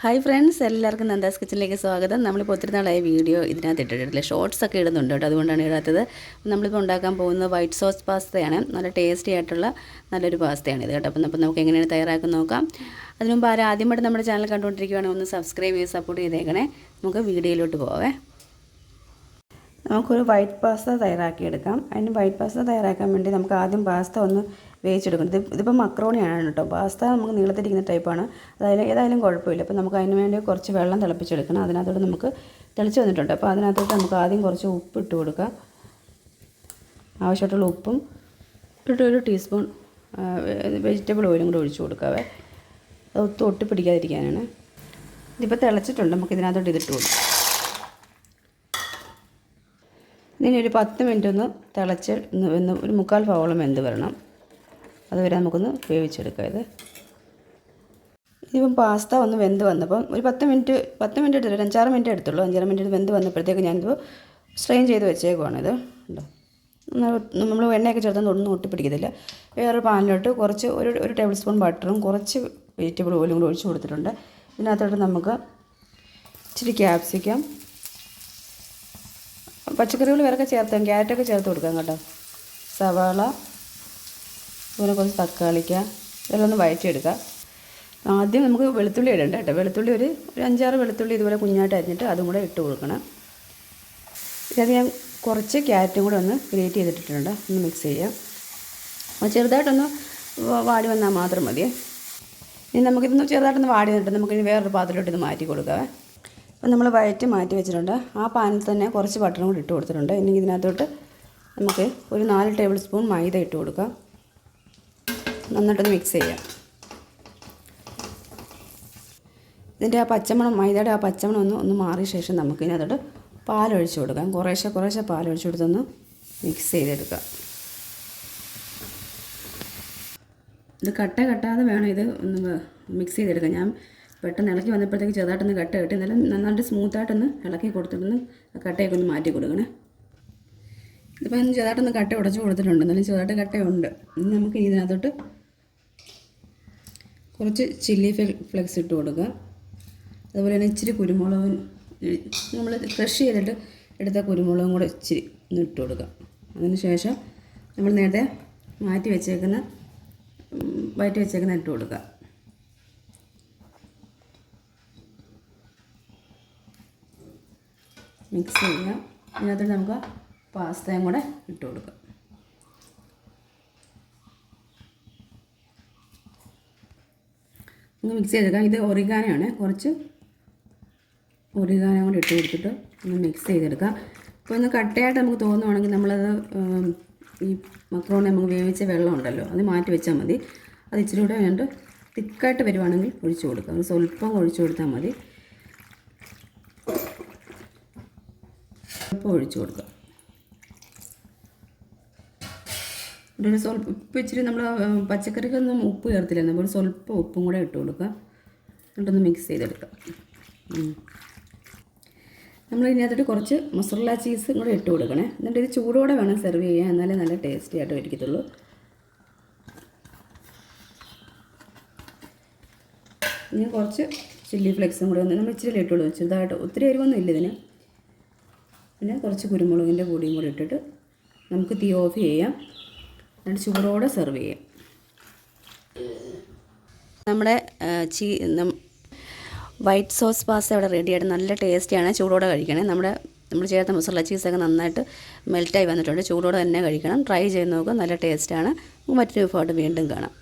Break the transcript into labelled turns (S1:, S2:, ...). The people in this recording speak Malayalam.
S1: ഹായ് ഫ്രണ്ട്സ് എല്ലാവർക്കും നന്ദാസ് കിച്ചണിലേക്ക് സ്വാഗതം. നമ്മളിപ്പോൾ ഒത്തിരി നാളായ വീഡിയോ ഇതിനകത്ത് ഇട്ടിട്ടില്ല. ഷോർട്സ് ഒക്കെ ഇടുന്നുണ്ട് കേട്ടോ അതുകൊണ്ടാണ് ഇടാത്തത്. നമ്മളിപ്പോൾ ഉണ്ടാക്കാൻ പോകുന്നത് വൈറ്റ് സോസ് പാസ്തയാണ് നല്ല ടേസ്റ്റി ആയിട്ടുള്ള നല്ലൊരു പാസ്തയാണ് ഇത് കേട്ടോ. അപ്പം നമുക്ക് എങ്ങനെയാണ് തയ്യാറാക്കുന്നത് നോക്കാം. അതിനു മുമ്പ് ആരും ആദ്യമായിട്ട് നമ്മുടെ ചാനൽ കണ്ടുകൊണ്ടിരിക്കുകയാണെങ്കിൽ ഒന്ന് സബ്സ്ക്രൈബ് ചെയ്ത് സപ്പോർട്ട് ചെയ്തേക്കണേ. നമുക്ക് വീഡിയോയിലോട്ട് പോവേ. നമുക്കൊരു വൈറ്റ് പാസ്ത തയ്യാറാക്കിയെടുക്കാം. അതിന് വൈറ്റ് പാസ്ത തയ്യാറാക്കാൻ വേണ്ടി നമുക്ക് ആദ്യം പാസ്ത ഒന്ന് വേവിച്ചെടുക്കണം. ഇത് ഇതിപ്പോൾ മക്രോണിയാണ് കേട്ടോ. പാസ്ത നമുക്ക് നീളത്തിരിക്കുന്ന ടൈപ്പാണ്. അതായത് ഏതായാലും കുഴപ്പമില്ല. അപ്പോൾ നമുക്ക് അതിന് വേണ്ടി കുറച്ച് വെള്ളം തിളപ്പിച്ചെടുക്കണം. അതിനകത്തോട്ട് നമുക്ക് തിളച്ച് വന്നിട്ടുണ്ട്. അപ്പോൾ അതിനകത്തോട്ട് നമുക്ക് ആദ്യം കുറച്ച് ഉപ്പ് ഇട്ട് കൊടുക്കുക ആവശ്യമായിട്ടുള്ള ഉപ്പും ഇട്ടിട്ട് ഒരു ടീസ്പൂൺ വെജിറ്റബിൾ ഓയിലും കൂടെ ഒഴിച്ചു കൊടുക്കാവേ. അത് ഒത്തു ഒട്ടി പിടിക്കാതിരിക്കാനാണ് ഇതിപ്പോൾ തിളച്ചിട്ടുണ്ട്. നമുക്ക് ഇതിനകത്തോട്ട് ഇതിട്ട് കൊടുക്കാം. ഇനി ഒരു പത്ത് മിനിറ്റ് ഒന്ന് തിളച്ച് ഒന്ന് ഒരു മുക്കാൽ ഭാഗോളം വെന്ത് വരണം. അതുവരെ നമുക്കൊന്ന് വേവിച്ചെടുക്കാം ഇത്. ഇതിപ്പം പാസ്ത ഒന്ന് വെന്ത് വന്നപ്പം ഒരു പത്ത് മിനിറ്റ് പത്ത് മിനിറ്റ് എടുത്തില്ല ഒരു അഞ്ചാറ് മിനിറ്റ് എടുത്തുള്ളൂ. അഞ്ചാറ് മിനിറ്റ് വെന്ത് വന്നപ്പോഴത്തേക്ക് ഞാനിത് സ്ട്രെയിൻ ചെയ്ത് വെച്ചേക്കുവാണിത്. ഉണ്ടോ നമ്മൾ എണ്ണയൊക്കെ ചേർത്ത് ഒന്നും ഒട്ടിപ്പിടിക്കത്തില്ല. വേറൊരു പാനിലോട്ട് കുറച്ച് ഒരു ഒരു ടേബിൾ സ്പൂൺ ബട്ടറും കുറച്ച് വെജിറ്റബിൾ ഓയിലും കൂടി ഒഴിച്ച് കൊടുത്തിട്ടുണ്ട്. ഇതിനകത്തോട്ട് നമുക്ക് ഇച്ചിരി ക്യാപ്സിക്കം പച്ചക്കറികൾ വേറെ ചേർത്താം ക്യാരറ്റൊക്കെ ചേർത്ത് കൊടുക്കാം കേട്ടോ. സവാള അതുപോലെ കുറച്ച് തക്കാളിക്ക ഇതെല്ലാം ഒന്ന് വഴറ്റിയെടുക്കുക ആദ്യം നമുക്ക് വെളുത്തുള്ളി ഇടണ്ട കേട്ടോ. വെളുത്തുള്ളി ഒരു ഒരു അഞ്ചാറ് വെളുത്തുള്ളി ഇതുപോലെ കുഞ്ഞായിട്ട് അരിഞ്ഞിട്ട് അതും കൂടെ ഇട്ട് കൊടുക്കണം. ഇതിനകത്ത് ഞാൻ കുറച്ച് ക്യാരറ്റും കൂടെ ഒന്ന് ഗ്രേറ്റ് ചെയ്തിട്ടിട്ടുണ്ട്. ഒന്ന് മിക്സ് ചെയ്യാം. അപ്പോൾ ചെറുതായിട്ടൊന്ന് വാടി വന്നാൽ മാത്രം മതി. ഇനി നമുക്കിതൊന്ന് ചെറുതായിട്ടൊന്ന് വാടി വന്നിട്ട് നമുക്കിനി വേറൊരു പാത്രത്തിലോട്ട് ഇത് മാറ്റി കൊടുക്കാം അപ്പോൾ നമ്മൾ വയറ്റി മാറ്റി വെച്ചിട്ടുണ്ട്. ആ പാനിൽ തന്നെ കുറച്ച് ബട്ടറും കൂടി ഇട്ട് കൊടുത്തിട്ടുണ്ട്. ഇനി ഇതിനകത്തോട്ട് നമുക്ക് ഒരു നാല് ടേബിൾ സ്പൂൺ മൈദ ഇട്ട് കൊടുക്കാം. നന്നായിട്ടൊന്ന് മിക്സ് ചെയ്യാം. ഇതിന്റെ ആ പച്ചമണം മൈദയുടെ ആ പച്ചമണം ഒന്ന് ഒന്ന് മാറിയ ശേഷം നമുക്ക് ഇതിനകത്തോട്ട് പാലൊഴിച്ച് കൊടുക്കാം. കുറേശ്ശെ കുറേശ്ശെ പാലൊഴിച്ച് കൊടുത്തൊന്ന് മിക്സ് ചെയ്തെടുക്കാം. ഇത് കട്ട കട്ടാതെ വേണം ഇത് ഒന്ന് മിക്സ് ചെയ്തെടുക്കാം ഞാൻ പെട്ടെന്ന് ഇളക്കി വന്നപ്പോഴത്തേക്ക് ചെറുതായിട്ടൊന്ന് കട്ട കെട്ടി എന്നാലും നന്നായിട്ട് സ്മൂത്തായിട്ടൊന്ന് ഇളക്കി കൊടുത്തിട്ടൊന്ന് കട്ടയൊക്കെ ഒന്ന് മാറ്റി കൊടുക്കണേ. ഇതിപ്പോൾ ചെറുതായിട്ടൊന്ന് കട്ട ഉടച്ച് കൊടുത്തിട്ടുണ്ട്. എന്നാലും ചെറുതായിട്ട് കട്ടയുണ്ട്. ഇനി നമുക്ക് ഇതിനകത്തോട്ട് കുറച്ച് ചില്ലി ഫ്ലെക്സ് ഇട്ട് കൊടുക്കുക. അതുപോലെ തന്നെ ഇച്ചിരി കുരുമുളകും നമ്മൾ ക്രഷ് ചെയ്തിട്ട് എടുത്ത കുരുമുളകും കൂടെ ഇച്ചിരി ഒന്ന് ഇട്ട് കൊടുക്കുക. അതിന് ശേഷം നമ്മൾ നേരത്തെ മാറ്റി വെച്ചേക്കുന്ന വയറ്റി വെച്ചേക്കുന്ന ഇട്ട് കൊടുക്കുക. മിക്സ് ചെയ്യാം. അതിനകത്ത് നമുക്ക് പാസ്തയും കൂടെ ഇട്ട് കൊടുക്കാം. ഒന്ന് മിക്സ് ചെയ്തെടുക്കാം ഇത് ഒറിഗാനയാണ് കുറച്ച് ഒറിഗാനം കൂടി ഇട്ട് കൊടുത്തിട്ട് ഒന്ന് മിക്സ് ചെയ്തെടുക്കാം. ഇപ്പോൾ ഒന്ന് കട്ടയായിട്ട് നമുക്ക് തോന്നുവാണെങ്കിൽ നമ്മളത് ഈ മക്രോണി നമുക്ക് വേവിച്ച വെള്ളം ഉണ്ടല്ലോ അത് മാറ്റി വെച്ചാൽ മതി. അത് ഇച്ചിരി കൂടെ വേണ്ട തിക്കായിട്ട് വരുവാണെങ്കിൽ ഒഴിച്ചു കൊടുക്കുക അത് സ്വല്പം ഒഴിച്ചു കൊടുത്താൽ മതി. സ്വല്പം ഒഴിച്ചു കൊടുക്കുക ഒരു സ്വല്പം ഉപ്പ് ഇച്ചിരി നമ്മൾ പച്ചക്കറിക്കൊന്നും ഉപ്പ് ചേർത്തില്ല നമ്മൾ സ്വല്പം ഉപ്പും കൂടെ ഇട്ട് കൊടുക്കുക എന്നിട്ടൊന്ന് മിക്സ് ചെയ്തെടുക്കുക നമ്മൾ ഇതിനകത്തോട്ട് കുറച്ച് മസാല ചീസ് കൂടെ ഇട്ട് കൊടുക്കണേ. എന്നിട്ട് ഇത് ചൂടോടെ വേണം സെർവ് ചെയ്യാൻ. എന്നാലേ നല്ല ടേസ്റ്റി ആയിട്ട് ഇരിക്കത്തുള്ളൂ. ഇനി കുറച്ച് ചില്ലി ഫ്ലെക്സും കൂടെ നമ്മൾ ഇച്ചിരി ഇട്ടുള്ളൂ ചെറുതായിട്ട് ഒത്തിരി എരിവൊന്നും ഇല്ല ഇതിന്. പിന്നെ കുറച്ച് കുരുമുളകിന്റെ പൊടിയും കൂടി ഇട്ടിട്ട് നമുക്ക് തീ ഓഫ് ചെയ്യാം. എന്നിട്ട് ചൂടോടെ സെർവ് ചെയ്യാം. നമ്മുടെ ചീ വൈറ്റ് സോസ് പാസ്ത ഇവിടെ റെഡിയായിട്ട് നല്ല ടേസ്റ്റിയാണ്. ചൂടോടെ കഴിക്കണേ. നമ്മുടെ നമ്മൾ ചേർത്ത മസാല ചീസൊക്കെ നന്നായിട്ട് മെൽറ്റായി വന്നിട്ടുണ്ട്. ചൂടോടെ തന്നെ കഴിക്കണം. ട്രൈ ചെയ്ത് നോക്കുക നല്ല ടേസ്റ്റാണ്. മറ്റൊരു വിഭവമായിട്ട് വീണ്ടും കാണാം.